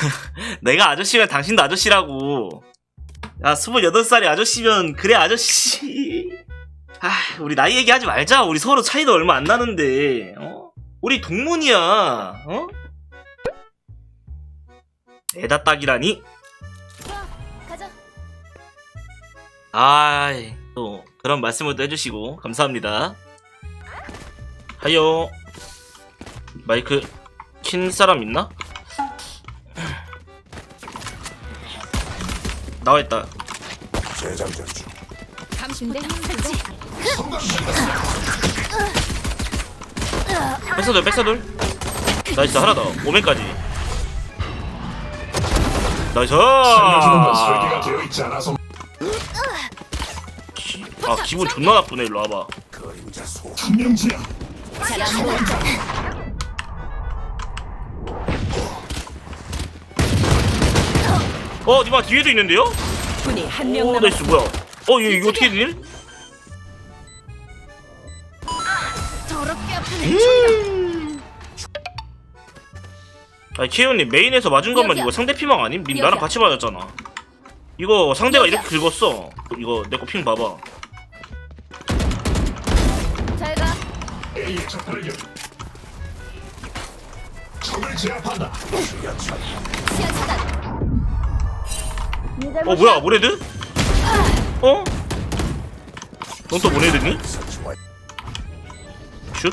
내가 아저씨면 당신도 아저씨라고. 야, 28살이 아저씨면, 그래, 아저씨. 아, 우리 나이 얘기하지 말자. 우리 서로 차이도 얼마 안 나는데, 어? 우리 동문이야, 어? 에다 딱이라니? 아이, 또, 그런 말씀을 또 해주시고, 감사합니다. 하요. 마이크, 킨 사람 있나? 나와있다. 감신대 설치. 백사돌, 백사돌. 나이스, 하나 더. 오men까지. 나이스! 설계가 되어 있지 않아서 기- 아, 기분 존나 나쁘네, 일로 와봐. 투명지야 잘안 보인다. 어, 니마 뒤에도 있는데요? 군이 한 명 오, 남았. 나이스, 뭐야. 어, 얘, 이거 어떻게 되니? 더럽게 아프네. 아니 케이온님 메인에서 맞은 것만. 이거 상대 피망 아님? 님. 나랑 같이 맞았잖아 이거 상대가. 이렇게 긁었어 이거 내 거 핑 봐봐 잘 가. A의 적 발견 적을 제압한다 시야 차단. 어 뭐야 모레드? 어? 넌 또 모레드니? 슛?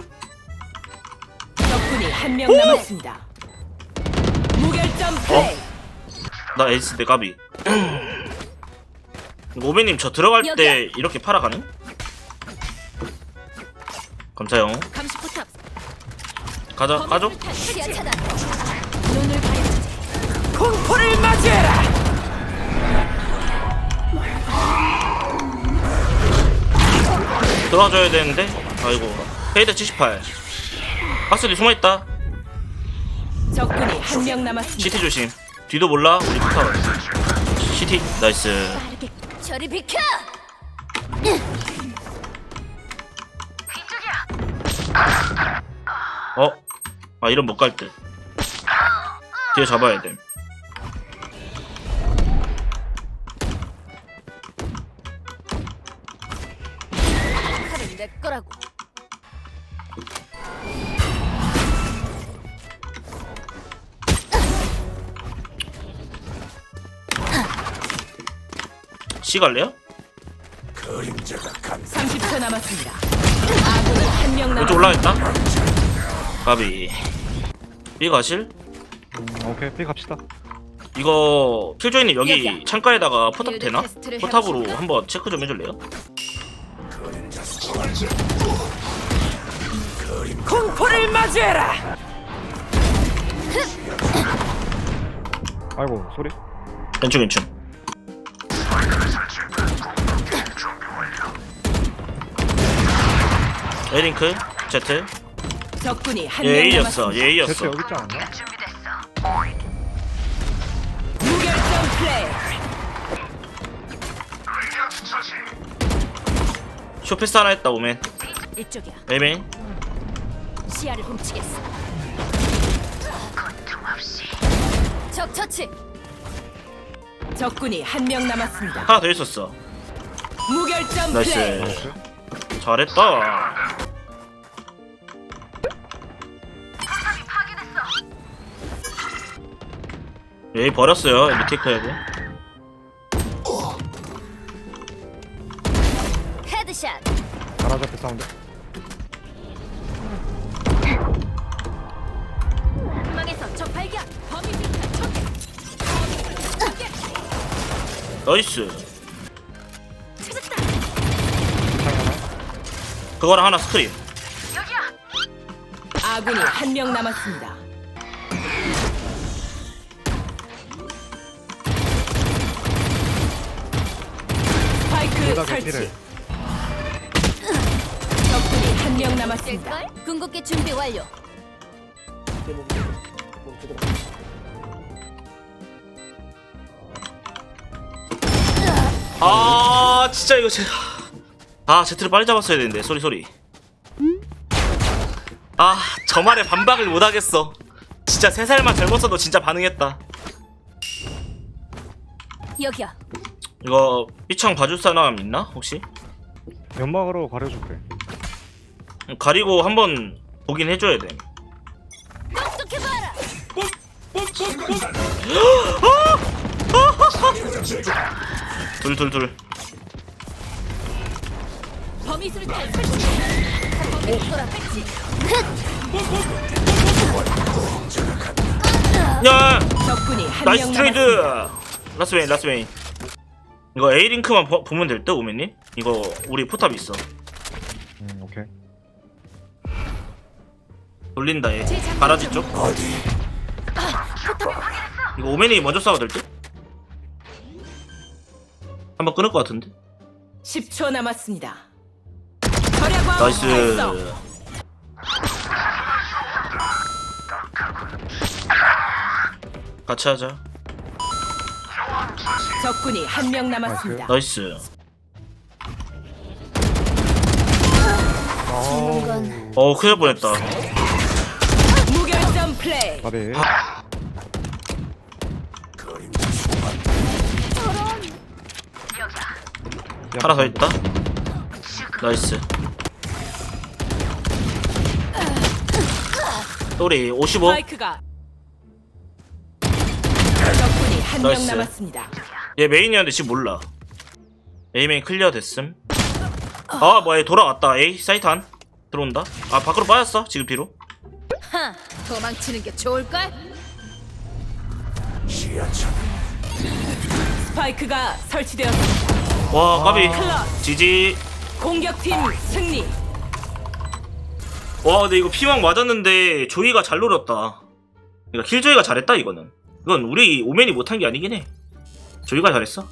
적군이 한명 남았습니다. 무결점 플레이. 나 에이스 내 까비 오메님 저 들어갈 때. 이렇게 팔아가는? 감시 포탑. 가자 가죠 시야 차단. 눈을 가려주지. 공포를 맞이해라. 들어와줘야 되는데 아이고 페이드 78 박스리 숨어있다 적군이 한 명 남았습니다. CT 조심 뒤도 몰라 우리 붙어 CT 나이스 빠르게. 저리 비켜. 어? 아 이런 못 갈 듯. 뒤에 잡아야 돼. C 갈래요? 30초 남았습니다. 아군이 한명 왼쪽 남았습니다. 올라가있다. 가비. B 가실? 오케이 삐 갑시다 이거 킬조이님 여기 여기야. 창가에다가 포탑 되나? 포탑으로? 한번 체크 좀 해줄래요? 제압 공포를 맞이해라. 아이고 소리 왼쪽 왼쪽. 에링크 Z 적군이 한얘명 남았습니다. 제트 A였어 여기 있지 않았나? 무결점 플레이. 쇼패스 하나 했다 오멘 이쪽이야. 에메인 시야를 훔치겠어. 적 처치. 적군이 한 명 남았습니다. 하나 더 있었어 무결점 플레이. 나이스 잘했다 여기 버렸어요 리테이크하고 헤드샷. 가라지 앞에 사운드 망에서 적 발견. 범위 비탄 척개. 척개. 나이스 찾았다. 그거랑 하나 스크린 아군이 한 명 남았습니다. 스파이크 바닥에 설치. 피를 적군이 한 명 남았습니다. 걸? 궁극기 준비 완료. 아 진짜 이거 제... 아 제트를 빨리 잡았어야 되는데 소리 소리 아 저 말에 반박을 못하겠어 진짜 세 살만 젊었어도 진짜 반응했다 여기야. 이거 B창 봐줄 사람 있나 혹시? 연막으로 가려줄게. 가리고 한번 보긴 해줘야 돼. 똑똑해봐라. 둘둘 둘. 범위 수류탄 설치. 돌아. 야 적군이 한 나이스 명 트레이드. 남았습니다. 라스 웨인 라스 웨인. 이거 A 링크만 보, 보면 될 듯 오면님? 이거 우리 포탑 있어. 음, 오케이. 돌린다 얘. 가라지 쪽. 이거 오맨이 먼저 싸워도 될 듯? 한번 끊을 것 같은데. 10초 남았습니다. 절약왕 나이스. 같이 하자. 적군이 한 명 남았습니다. 나이스. 건어 큰일 날 뻔했다. 무결점 플레이. 가비. 하나 더 있다. 나이스. 또리 55. 스파이크가 적군이 한 명 나이스. 남았습니다. 얘 메인이었는데 지금 몰라. A 메인 클리어 됐음. 아 뭐야 얘 돌아왔다. A 사이트 안 들어온다. 아 밖으로 빠졌어 지금 뒤로. 하. 도망치는 게 좋을걸? 지하철 스파이크가 설치되었습니다. 와 까비. 클러치. 지지. 공격팀 승리. 와 근데 이거 피망 맞았는데 조이가 잘 노렸다. 그러니까 킬조이가 잘했다 이거는. 이건 우리 오맨이 못한 게 아니긴 해. 조이가 잘했어.